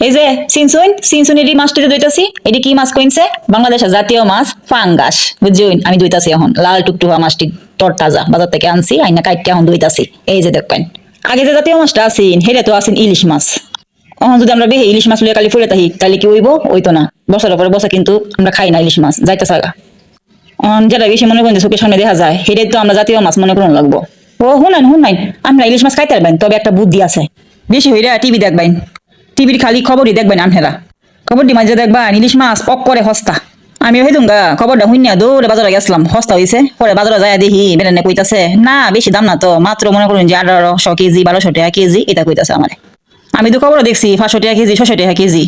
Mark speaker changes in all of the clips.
Speaker 1: এই যে, সিনসুইন সিনসুন এটি মাছটিতে দইতাছি এটি কি মাছ কইনছে? বাংলাদেশের জাতীয় মাছ, ফাঙ্গাস। বুঝছুন? আমি দইতাছি এখন। লাল টুকটুকা মাছটি তরতাজা, বাজার থেকে আনছি, আইনা কাইটকে এখন দইতাছি এই যে দেখেন আগে যে জাতীয় মাছটা আছেন হেটা তো আছেন ইলিশ মাছ। এখন যদি আমরা বেহে ইলিশ মাছ লইয়া কালি ফুলে তাহি তাহলে কি হইব? ওইতো না। বছরের পরে বছর কিন্তু আমরা খাই না ইলিশ মাছ যাইতে সাগা যেটা বেশি মনে করেন চোখের সামনে দেখা যায় সেটাই তো আমরা জাতীয় মাছ মনে করুন লাগবো। ও, শুনেন শুনেন। আমরা ইলিশ মাছ খাইতে পারবেন, তবে একটা বুদ্ধি আছে। বেশি হইরা টিভি দেখবেন। টিভির খালি খবরই দেখবেন আপনারা খবরটি মাঝে দেখবেন ইলিশ মাছ পক করে হস্তা। আমি হইতুম গা, খবরটা শুনিয়া দৌড়ে বাজারে গেছিলাম, হস্তা হইছে। পরে বাজারে যায় দেখি বেড়ানে কইতাছে, না, বেশি দাম না তো, মাত্র মনে করুন যে আঠারোশো কেজি, বারোশো টাকা কেজি, এটা কইতাছে আমার। আমি তো খবর দেখছি, পাঁচশো টাকা কেজি ছশো টাকা কেজি।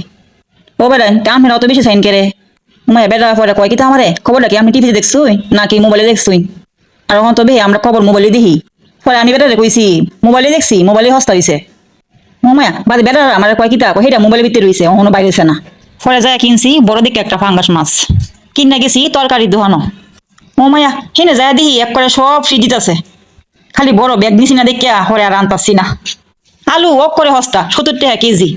Speaker 1: ও বেড়ান আপনারা অত বেশি সাইন করে? মায়া বেড়া পরে কয় কি তা আমারে? খবরটা কি আমি টিভিতে দেখছুই, নাকি মোবাইলে দেখছুই? আর এখন তো বে, আমরা খবর মোবাইলে দেখি। পরে আমি বেটারে কইছি, মোবাইলে দেখছি, মোবাইলে হস্তা হইছে। মায়া বাদে বেটার আমার কয়, কিতা? সেটা মোবাইলের ভিতরে রইছে এখনও বাইরে না। পরে যায় কিনছি, বড় দিকে একটা ফাঙ্গাস মাছ। কিনা গেছি, তরকারি দোহানো। ও মায়া হেনে যায় দেখি এক করে সব ফ্রিজিত আছে। খালি বড় ব্যাগ নিছি না দেখিয়া, হরে আর আনতাছি না। আলু অক করে হস্তা সত্তর টাকা কেজি।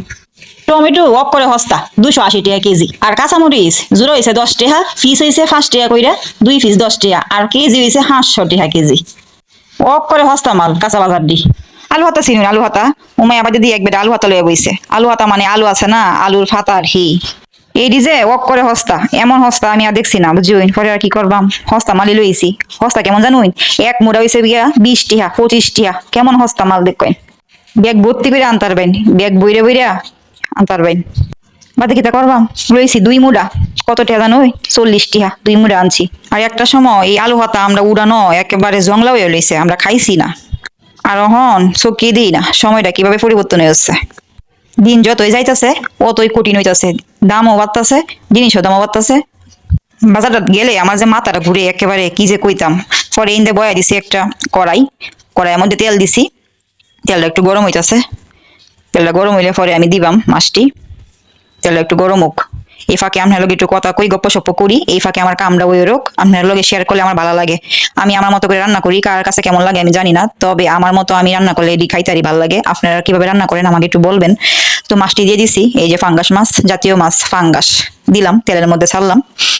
Speaker 1: টমেটো অক করে হস্তা দুশো আশি টাকা কেজি। আর কাঁচামরিচ, জোড়ো হয়েছে দশ টাকা পিস হয়েছে পাঁচ টাকা কইরা, দুই পিস দশ টাকা। আর কেজি হয়েছে পাঁচশো টাকা কেজি। অক করে হস্তা মাল, কাঁচা বাজার দি। আলু হাতা চিনুন আলু হাতা উমাই আবার যদি একবার আলু হাতা লয়ে বইছে। আলু হাতা মানে আলু আছে না, আলুর ফাতা আর হি এই যে অক করে হস্তা, এমন হস্তা আমি আর দেখছি না বুঝুন পরে আর কি করবাম? হস্তা মালি লইছি। হস্তা কেমন জানুন? এক মোড়া হয়েছে গিয়া বিশ টিহা, পঁচিশ টিহা। কেমন হস্তা মাল দেখবেন? ব্যাগ ভর্তি করে আনতারবেন। ব্যাগ বইরে বইরা আনতারবেন। বাদে কিতা করবাম। লইছি দুই মুড়া। কত টাকা জানো? চল্লিশ টিহা, দুই মুড়া আনছি। আর একটা সময় এই আলু হাতা আমরা উড়ানো একেবারে জংলা হয়ে লইছে, আমরা খাইছি না। আর হন চকি দিই না। সময়টা কীভাবে পরিবর্তন হয়ে হয়েছে দিন যতই যাইতাছে, অতই কঠিন হইতাছে। দামও বাড়তাছে, জিনিসও দামও বাড়তাছে। বাজারটা গেলে আমার যে মাথাটা ঘুরে একেবারে কি যে কইতাম। পরে ইন্দে বয়া দিছি একটা কড়াই। কড়াইয়ের মধ্যে তেল দিছি। তেলটা একটু গরম হইতাছে। তেলটা গরম হইলে পরে আমি দিবাম মাছটি। তেলটা একটু গরম হোক। এই ফাঁকে আপনার লগে একটু কথা কই গপ্প সপ্প করি এই ফাঁকে আমার কামটা ওই রোগ আপনার লগে শেয়ার করলে আমার ভালো লাগে। আমি আমার মতো করে রান্না করি কার কাছে কেমন লাগে আমি জানি না তবে আমার মতো আমি রান্না করলে এটি খাইতারি ভালো লাগে। আপনারা কীভাবে রান্না করেন আমাকে একটু বলবেন। তো মাছটি দিয়ে দিছি এই যে ফাঙ্গাস মাছ জাতীয় মাছ ফাঙ্গাস। দিলাম তেলের মধ্যে ছাড়লাম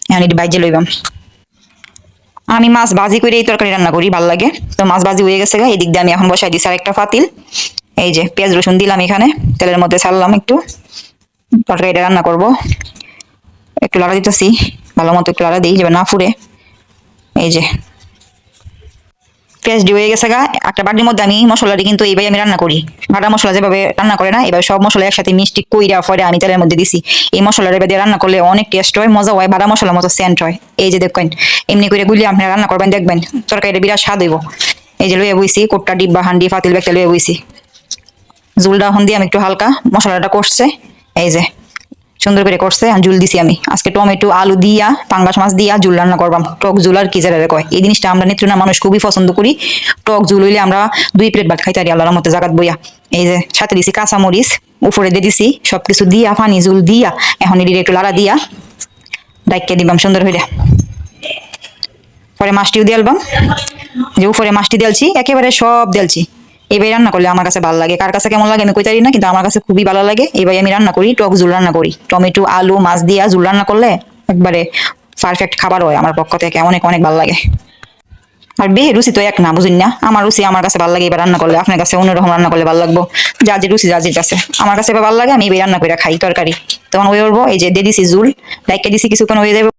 Speaker 1: এখন এটি বাইজে লইবাম। আমি মাছ ভাজি করে এই তরকারি রান্না করি ভালো লাগে। তো মাছ ভাজি হয়ে গেছে গা, এই দিক দিয়ে আমি এখন বসাই দিছি আর একটা ফাতিল। এই যে পেঁয়াজ রসুন দিলাম এখানে তেলের মধ্যে ছাড়লাম একটু। তরকারিটা রান্না করব। একটু লাড়া দিতেছি। ভালো মতো একটু লাড়া দিই যাবে না ফুরে। এই যে। পেঁয়াজ হয়ে গেছে গা। একটা বাটির মধ্যে আমি মশলাটি কিন্তু এইভাবে আমি রান্না করি। বাটা মশলা যেভাবে রান্না করে না এবার সব মশলা একসাথে মিষ্টি কইরা ফরে আমি তেলের মধ্যে দিছি। এই মশলাটা এবার দিয়ে রান্না করলে অনেক টেস্ট হয়, মজা হয়, বাটা মশলার মতো সেন্ট হয়। এই যে দেখবেন, এমনি করে গুলি আপনারা রান্না করবেন, দেখবেন তরকারিটা বিরাট স্বাদ হইব। এই যে লইয়া বইছি কোটটা ডিব্বা, হান্ডি, ফাতিল ব্যাগটা লইয়া বইছি। জুলটা এখন দিয়ে আমি একটু হালকা মশলাটা কষছে। এই যে। সুন্দর করে করছে আর জুল দিছি আমি। আজকে টমেটো, আলু দিয়া, পাঙ্গাস মাছ দিয়া জুল রান্না করবাম। টক জুল আর কি যারা কয় এই জিনিসটা আমরা নেত্রনা মানুষ খুবই পছন্দ করি। টক জুল হইলে আমরা দুই প্লেট ভাত খাইতে পারি, আল্লাহর মতো জাগাত বইয়া। এই যে সাথে দিছি কাঁচা মরিচ উপরে দিয়ে দিছি সবকিছু দিয়া, পানি, জুল দিয়া, এখন এদিকে একটু লাড়া দিয়া ডাইকে দিবাম সুন্দর হইলে। পরে মাছটিও দিয়ালবাম যে উপরে মাছটি দিলছি, একেবারে সব দিলছি। এবার রান্না করলে আমার কাছে ভালো লাগে। কার কাছে কেমন লাগে আমি কইতারি না, কিন্তু আমার কাছে খুবই ভালো লাগে। এবার আমি রান্না করি, টক ঝুল রান্না করি। টমেটো, আলু, মাছ দিয়া ঝুল রান্না করলে একবারে পারফেক্ট খাবার হয় আমার পক্ষ থেকে, অনেক অনেক ভালো লাগে। আর বেহে রুচি তো এক না, বুঝুন না? আমার রুচি আমার কাছে ভালো লাগে এবার রান্না করলে, আপনার কাছে অন্যরকম রান্না করলে ভালো লাগবো। যার যে রুচি, যার যে কাছে আমার কাছে এবার ভালো লাগে, আমি এবার রান্না করে খাই তরকারি। তখন ওই করব এই যে দিয়ে দিছি জুল ডাইকে দিছি কিছুক্ষণ, হয়ে যাবে।